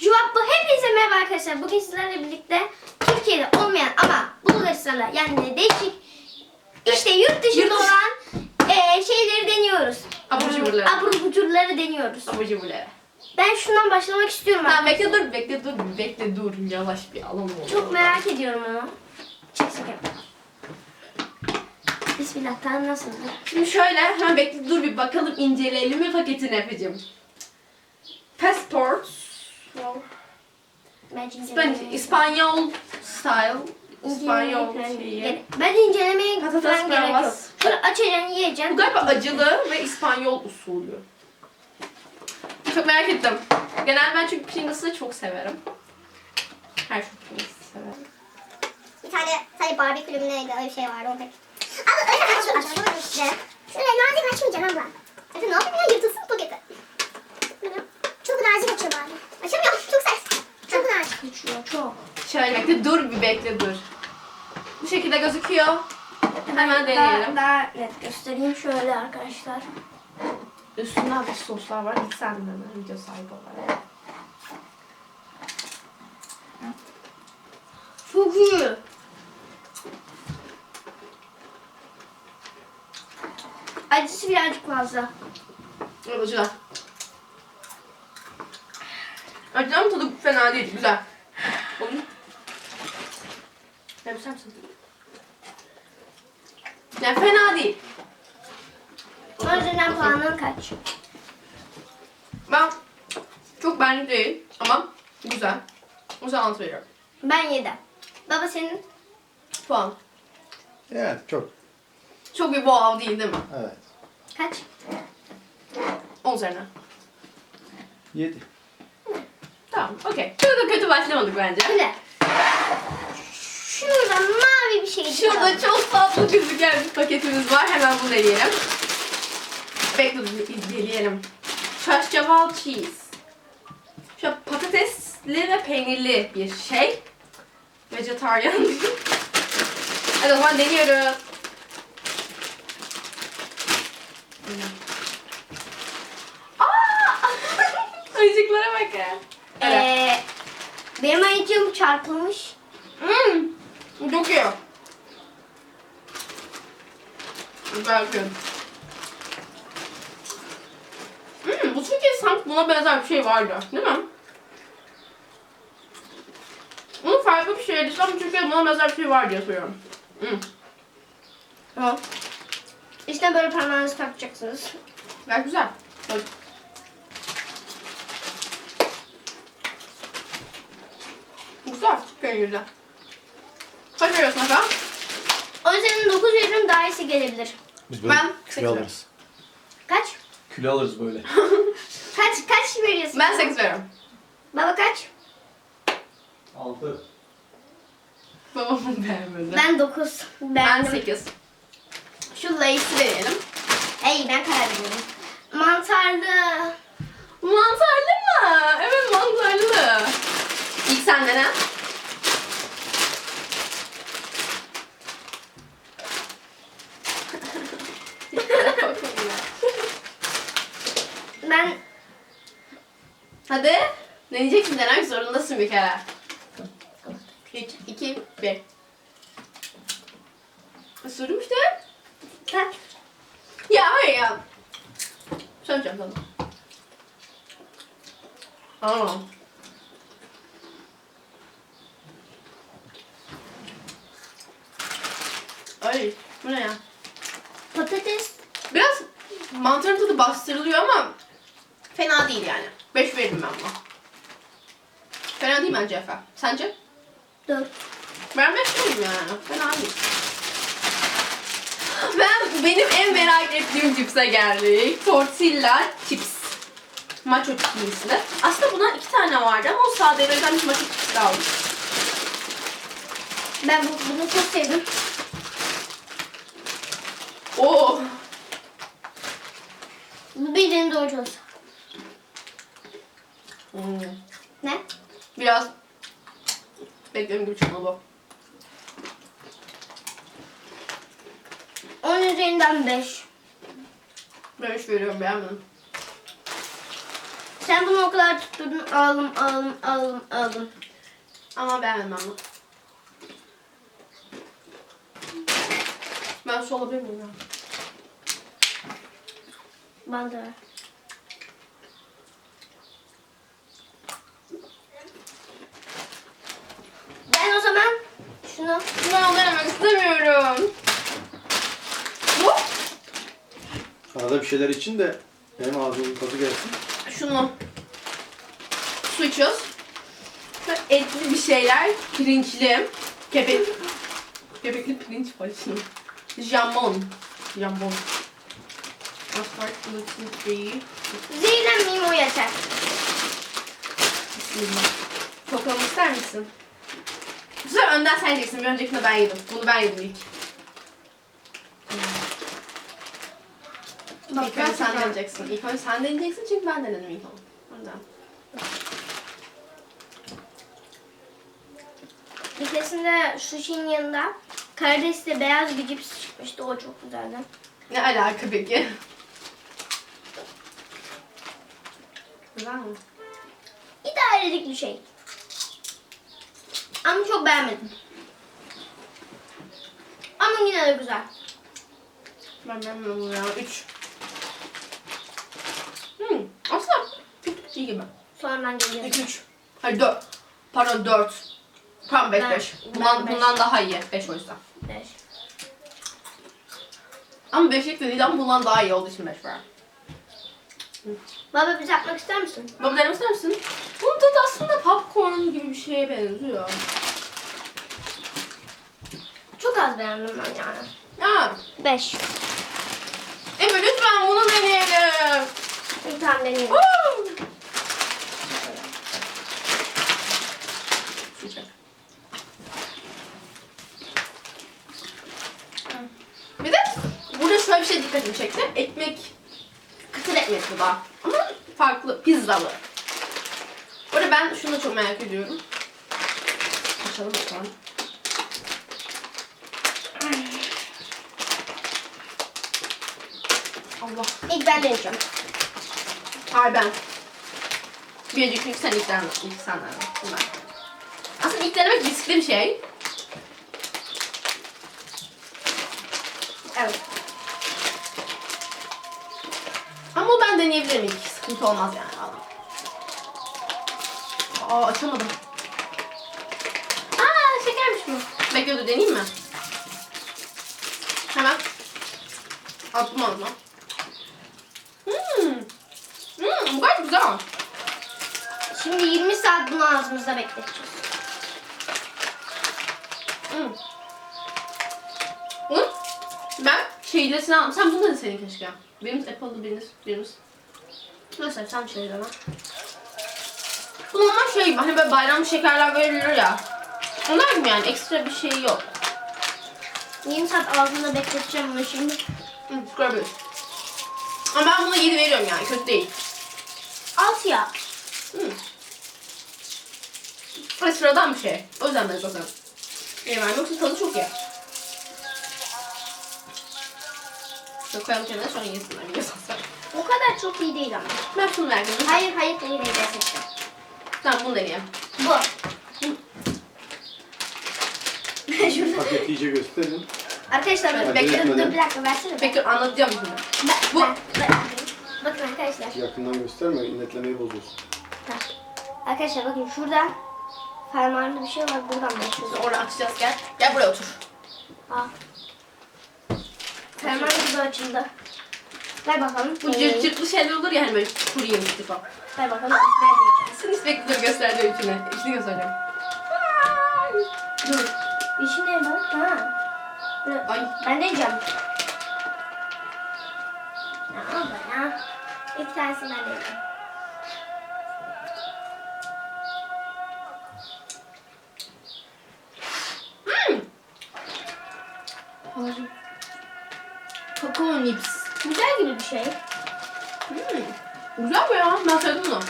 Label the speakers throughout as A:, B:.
A: Juvapo hepinize merhaba arkadaşlar. Bugün sizlerle birlikte Türkiye'de olmayan ama Bulgaristan'da yani değişik işte yurt dışında
B: Yurt dışı-
A: olan eee, şeyleri deniyoruz.
B: Abur cuburları.
A: Abur cuburları deniyoruz.
B: Abur cuburları.
A: Ben şundan başlamak istiyorum.
B: Tamam
A: arkadaşlar.
B: bekle dur bekle dur bekle dur yavaş bir alalım onu.
A: Çok merak ediyorum onu. Çıksın Bismillah tadı nasıldır?
B: Şimdi şöyle hemen bekle dur bir bakalım inceleyelim mi paketini yapacağım. Passport.
A: İncelemeyi-
B: İspanyol style. İspanyol şeyi.
A: Bence incelemeye
B: Patates
A: falan gerek yok.
B: bravas.
A: Açacaksın yiyeceksin.
B: Bu galiba acılı ve İspanyol usulü. Çok merak ettim. Genel ben çünkü Pringles'ı çok severim. Her şey Pringles'ı severim.
C: Bir tane sadece Barbie kulübü neydi öyle bir şey vardı onu pek. Abla öyle açmayacağım işte. Şöyle nazik açmayacaksın abla. Ne yapayım ya yırtılsın paketi. Çok nazik açıyor Barbie. Açamıyorum çok sert. Çok nazik.
A: Geçiyor çok.
B: Şöyle bekle dur bir bekle dur. Bu şekilde gözüküyor. Hemen deneyelim.
A: daha net göstereyim şöyle arkadaşlar.
B: Üstünde hafif soslar var. Git sen de hemen video sahibi olarak.
A: Çok iyi. Acısı birazcık fazla.
B: Evet, Acılar. Acı ama tadı fena değil. Güzel. Ben sen misin? Yani fena değil.
A: O yüzden puanın kaç?
B: Ben çok benlik değil ama güzel. O yüzden altı veriyorum.
A: Ben 7. Baba senin?
B: Puan.
D: Yani çok.
B: Çok bir wow değil değil mi?
D: Evet.
A: Kaç?
B: 10 üzerine.
D: 7.
B: Tamam, okey. Çok da kötü başlamadık bence.
A: Şimdi. Şurada mavi bir şey
B: Şurada çok tatlı gözüken bir paketimiz var. Hemen bunu deneyelim. Bekle deneyelim. Şaşcaval cheese. Şöyle patatesli ve peynirli bir şey. Vejetaryen. Hadi o zaman deniyoruz. Aa! Ayıcıklara bakın. Evet.
A: Ee, benim ayıcığım çarpılmış.
B: Hmm. Çok iyi. Belki. Hmm, bu Türkiye sanki buna benzer bir şey vardı. Değil mi? Onun farklı bir şeydi ama Türkiye'de buna benzer bir şey var diye. Hmm. Tamam.
A: İşte böyle parmağınızı takacaksınız.
B: Gayet güzel. Bak. Güzel. Kaç veriyorsun efendim?
A: O yüzden 9 veririm daha iyisi gelebilir.
D: Biz böyle
B: Ben sekiz
D: kilo alırız.
A: Kaç?
D: Kilo alırız böyle.
A: Kaç kaç veriyorsun?
B: Ben 8 veriyorum.
A: Baba kaç?
D: 6.
B: Babamın beğenmedi.
A: Ben 9.
B: Ben
A: Beğendim.
B: 8. Şu Lay's'i deneyelim.
A: Ey ben karar veriyorum. Mantarlı.
B: Mantarlı mı? Evet mantarlı. İlk sen dene.
A: Ben
B: Hadi. Deneyeceksin denemek zorundasın bir kere. 3, 2, 1. Isırdım işte.
A: kaç?
B: Ya hayır ya. Söyleyeceğim sana. Aa. Ay bu ne ya?
A: Patates.
B: Biraz mantarın tadı bastırılıyor ama fena değil yani. 5 veririm ben buna. Fena değil bence Efe. Sence?
A: 4.
B: Ben 5 veririm yani. Fena değil. Ben benim en merak ettiğim cipse geldik. Tortilla chips. Macho chipsli. Aslında buna iki tane vardı ama o sadelerden bir macho chips aldım.
A: Ben bu, bunu çok sevdim.
B: Oo.
A: Bu bildiğin Doritos.
B: Hmm.
A: Ne?
B: Biraz beklediğim gibi çıkmadı bu.
A: 10 üzerinden 5.
B: Ben 3 veriyorum beğenmedim.
A: Sen bunu o kadar tutturdun. Aldım, aldım, aldım, aldım.
B: Ama beğenmedim ben bunu. Ben su alabilir miyim ya?
A: De. Ben o zaman şunu
B: Ben denemek istemiyorum. Bu?
D: Arada bir şeyler için de benim ağzımın tadı gelsin.
B: Şunu. Su içiyoruz. Etli bir şeyler. Pirinçli. Kepek. Kepekli pirinç var şimdi. Jamon. Jamon. Asfalt gluten
A: zehirlenmeyeyim o yeter.
B: Bismillah. Koklamak ister misin? Bu sefer önden sen yiyeceksin. Bir öncekinde ben yedim. Bunu ben yedim ilk.
A: Bak,
B: ilk önce sen deneyeceksin. İlk önce sen deneyeceksin çünkü ben denedim ilk onu. Ondan.
A: Bir keresinde sushi'nin yanında karidesle beyaz bir cips çıkmıştı. O çok güzeldi.
B: Ne alaka peki? Güzel mi?
A: İdarelik bir şey. Ama çok beğenmedim. Ama yine de güzel.
B: Ben beğenmiyorum bunu ya. Üç. Hmm, aslında iyi gibi.
A: Sonradan geliyorum.
B: İki, üç. Hayır dört. Pardon dört. Tam beş
A: Ben-
B: beş.
A: ben
B: Bundan,
A: beş.
B: bundan daha iyi. Beş o yüzden.
A: Beş.
B: Ama beşlik de değil ama bundan daha iyi olduğu için beş var.
A: Baba bir yapmak ister misin?
B: Baba denemek ister misin? Bunun tadı aslında popcorn gibi bir şeye benziyor.
A: Çok az beğendim ben yani.
B: Ya.
A: Beş.
B: Emre lütfen bunu deneyelim.
A: Bir tane deneyeyim.
B: Woo! Sıcak. Bir de burada şöyle bir şey dikkatimi çekti. Ekmek, kıtır ekmek bu da. Ama farklı, pizzalı. Arada ben şunu da çok merak ediyorum. Açalım bakalım. Allah.
A: İlk ben deneyeceğim.
B: Hayır ben. Bir önceki ilk sen ilk sen, ilk sen. Ben. Aslında ilk denemek riskli bir şey.
A: Evet.
B: Ama ben deneyebilirim ilk. Sıkıntı olmaz yani valla. Aa açamadım.
A: Aa şekermiş bu.
B: Bekle dur deneyeyim mi? Hemen. Attım ağzıma. Hmm. Hmm, bu gayet güzel.
A: Şimdi 20 saat bunu ağzımızda bekleteceğiz.
B: Hmm. Hı? Ben şeylesini aldım. Sen bunu da senin keşke. Birimiz Apple'lı birimiz. birimiz. Neyse sen şey dene. Bu normal şey gibi. Hani böyle bayram şekerler verilir ya. Onlar gibi yani. Ekstra bir şey yok.
A: 20 saat ağzımda bekleteceğim bunu şimdi.
B: Hı, çıkarabiliriz. Ama ben buna 7 veriyorum yani. Kötü değil.
A: Alt ya.
B: Hı. Böyle sıradan bir şey. O yüzden ben zaten. Yemem. Yoksa tadı çok iyi. Şöyle koyalım kenara sonra yesinler. Biliyorsan sen.
A: O kadar çok iyi değil ama.
B: Ben şunu verdim.
A: Hayır hayır hayır hayır gerçekten.
B: Tamam bunu deneyeyim.
A: Bu. Şurada.
D: Paket iyice gösterin.
A: Arkadaşlar dur,
B: bekle,
A: dur, bir dakika versene.
B: Peki anlatacağım şimdi.
A: Ben,
B: Bu-
A: ben, ben, bakın arkadaşlar.
D: Yakından gösterme, netlemeyi bozuyorsun.
A: Bak. Arkadaşlar bakın şurada fermuarlı bir şey var buradan başlıyoruz.
B: Biz orada açacağız gel. Gel buraya otur.
A: Aa. Fermuar gibi açıldı. Ver bakalım.
B: Bu cırt cırtlı şeyler olur ya hani böyle kuru yemişti falan.
A: Ver bakalım. Ver diyeceğim.
B: Sen ispekli dur gösterdi içine. İçini göstereceğim.
A: Dur. İşi ne bu? Ha. Dur.
B: Ay.
A: Ben de yiyeceğim. Ya abla ya. İlk tanesini ben de yiyeceğim.
B: Nips.
A: Güzel gibi bir şey.
B: Hmm. Güzel bu ya. Ben sevdim bunu.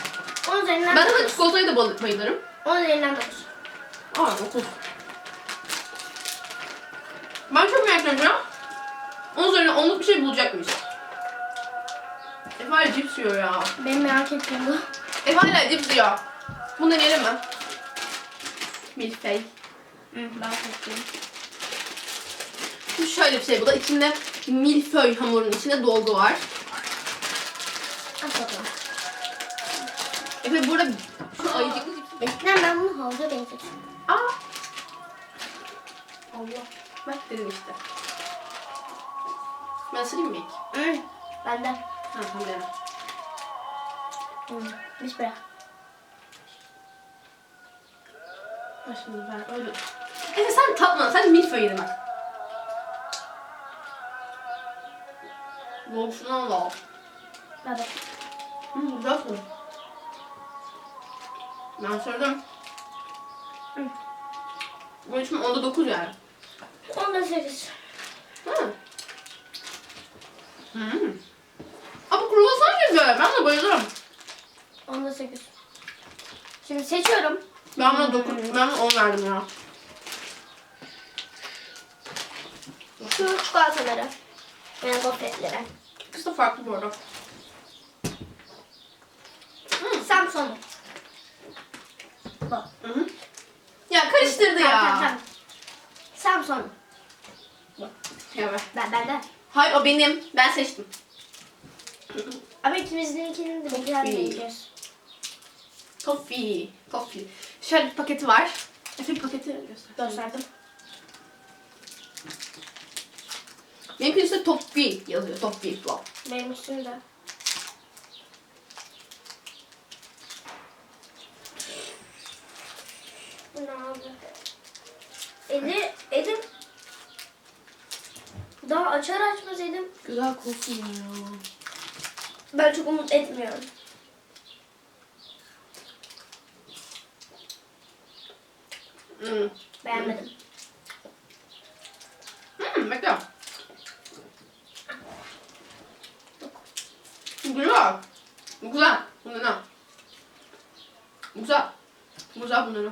A: Onun üzerinden
B: Ben de
A: dokuz.
B: çikolatayı da bayılırım.
A: Onun üzerinden dokuz.
B: Aa, okul. Ben çok merak ediyorum ya. Onun üzerine onluk bir şey bulacak mıyız? Efe hala cips yiyor ya.
A: Benim merak ettiğim bu.
B: Ev hala cips diyor. Bunu deneyelim mi? Milfey.
A: Hı, ben seçtim.
B: Bu şöyle bir şey. Bu da içinde milföy hamurun içinde dolgu var. Efe burada şu ayıcıklı.
A: Eskiden ben bunu havuza benzettim.
B: Aa. Allah. Bak dedim işte. Ben ısırayım mı ilk?
A: Hı. Benden.
B: Ha tamam dedim.
A: Hı. Bırak.
B: Ha şimdi ben öyle... Efe sen tatma. Sen milföy yedin bak. Boşuna al.
A: Baba.
B: Hı, güzelsin. Ben söyledim.
A: Hı.
B: Bu için onda 9 yani.
A: Onda sekiz.
B: Hı. Hı. Aa bu kruvasan gibi. Ben de bayılırım.
A: Onda sekiz. Şimdi seçiyorum.
B: Ben buna 9, ben 10 verdim ya.
A: Şu çikolataları. Yani gofretleri.
B: İkisi de farklı bu arada.
A: Samsung. Bu.
B: Hı hı. Ya karıştırdı
A: tamam,
B: ya.
A: tamam. Samsung.
B: Ya ver.
A: Ben, bende.
B: Hayır o benim. Ben seçtim.
A: Ama ikimizinkini de
B: iyi.
A: deneyeceğiz.
B: Toffee. Toffee. Şöyle bir paketi var. Efe bir paketi göster.
A: Gösterdim.
B: Benimki üstte Toffee yazıyor. Toffee falan.
A: Benim üstümde. Ne? Eli, elim. Daha açar açmaz elim.
B: Güzel kokuyor ya.
A: Ben çok umut etmiyorum.
B: Hmm.
A: Beğenmedim.
B: Hmm, bekle. Güzel. Güzel. Bunu ne? Güzel. Güzel bunu ne?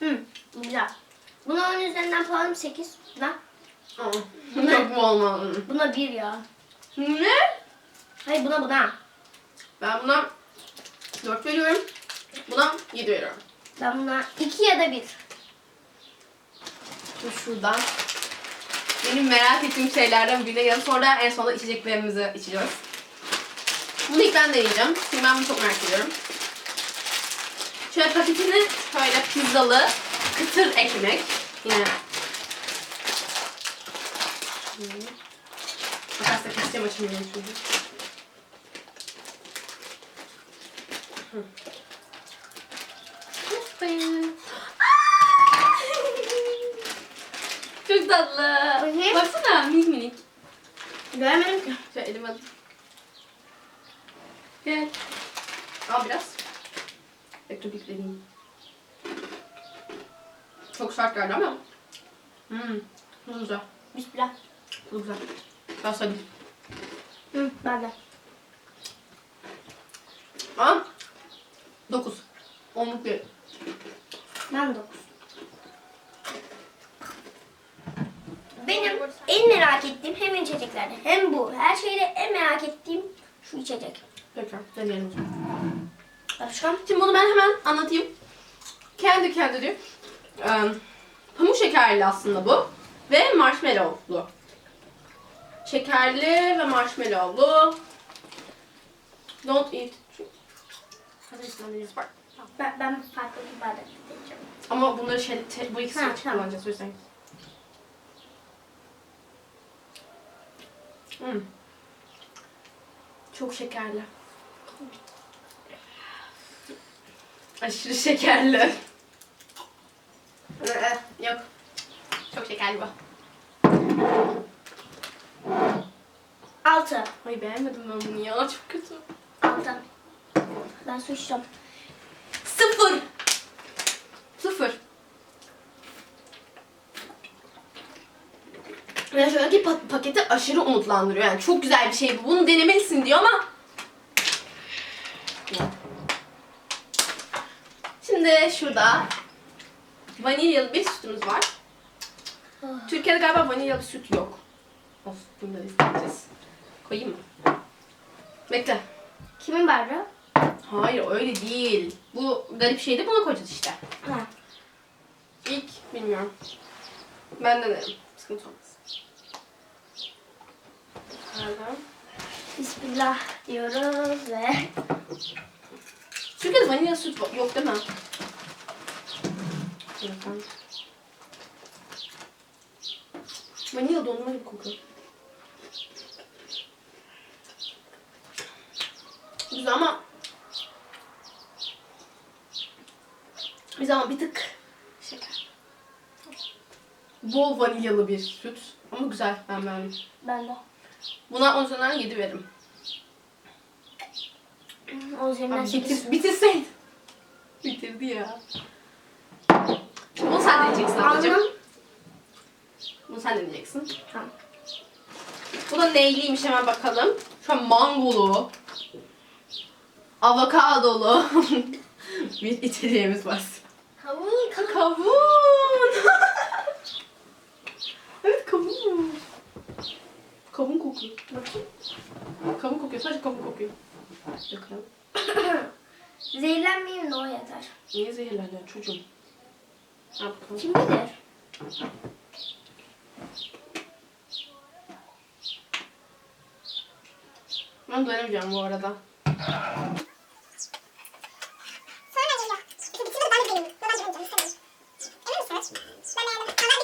A: Hı, güzel. Buna 10 üzerinden puanım 8. Buna,
B: Aa, Yok bu olmaz.
A: buna 1 ya.
B: Ne?
A: Hayır buna buna.
B: Ben buna 4 veriyorum. Buna 7 veriyorum.
A: Ben buna 2 ya da 1.
B: Dur şuradan. Benim merak ettiğim şeylerden birine gelin. Sonra en sonunda içeceklerimizi içeceğiz. Bunu ilk ben deneyeceğim. Çünkü ben bunu çok merak ediyorum. Şöyle paketini şöyle pizzalı kıtır ekmek. Yine. Makasla keseceğim açılmıyor çünkü. Hı. Tatlı.
A: Bakayım.
B: Baksana minik minik.
A: Göremedim ki.
B: Şöyle elime alayım. Gel. Al biraz. Bekle bir deneyeyim. Çok sert geldi ama. Hmm. Bu güzel.
A: Bismillah.
B: Bu güzel. Ben söyleyeyim.
A: Hı, ben de.
B: Ama 9. Onluk bir.
A: Ben 9. Benim en merak ettiğim hem içeceklerde hem bu. Her şeyde en merak ettiğim şu içecek.
B: Peki deneyelim.
A: Başka?
B: Şimdi bunu ben hemen anlatayım. Kendi kendi diyor. Ee, pamuk şekerli aslında bu. Ve marshmallowlu. Şekerli ve marshmallowlu. Don't eat. Bak.
A: Ben, ben farklı bir bardak.
B: Ama bunları şey, te- bu ikisini
A: Ha, tamam.
B: kullanacağız o yüzden. Hmm. Çok şekerli. Aşırı şekerli. Ee, Yok. Çok şekerli bu.
A: 6.
B: Ay beğenmedim ben bunu ya. Çok kötü.
A: 6. Ben su içeceğim.
B: Ve şöyle pa- paketi aşırı umutlandırıyor. Yani çok güzel bir şey bu. Bunu denemelisin diyor ama. Şimdi şurada vanilyalı bir sütümüz var. Türkiye'de galiba vanilyalı süt yok. Olsun bunu da isteyeceğiz. Koyayım mı? Bekle.
A: Kimin bardağı?
B: Hayır öyle değil. Bu garip şeydi buna koyacağız işte.
A: Ha.
B: İlk bilmiyorum. Ben denerim. Sıkıntı olmaz. Nereden?
A: Bismillah diyoruz ve
B: Çünkü vanilya süt yok değil mi? Bakın. Vanilya dondurma gibi kokuyor. Güzel ama Güzel ama bir tık şeker. Bol vanilyalı bir süt. Ama güzel. Ben beğendim.
A: ben de.
B: Buna 10 üzerinden 7 veririm.
A: O üzerinden
B: Abi
A: sekiz.
B: bitir, bitirseydin. Bitirdi ya. Bunu sen deneyeceksin ablacığım. Bunu sen deneyeceksin.
A: Tamam.
B: Bu da neyliymiş hemen bakalım. Şu an mangolu. Avokadolu. bir içeceğimiz var.
A: Kavun. Kavun.
B: evet kavun. Kavun kokuyor. Bakayım. Kavun kokuyor. Sadece kavun kokuyor. Bakalım.
A: Zehirlenmeyeyim de o yeter.
B: Niye zehirleniyor çocuğum? Al bakalım.
A: Kim bilir?
B: Ben dönemeyeceğim bu arada.
C: Sonra geliyor. Canım istemiyorum. Emin misin? Ben beğendim. Ama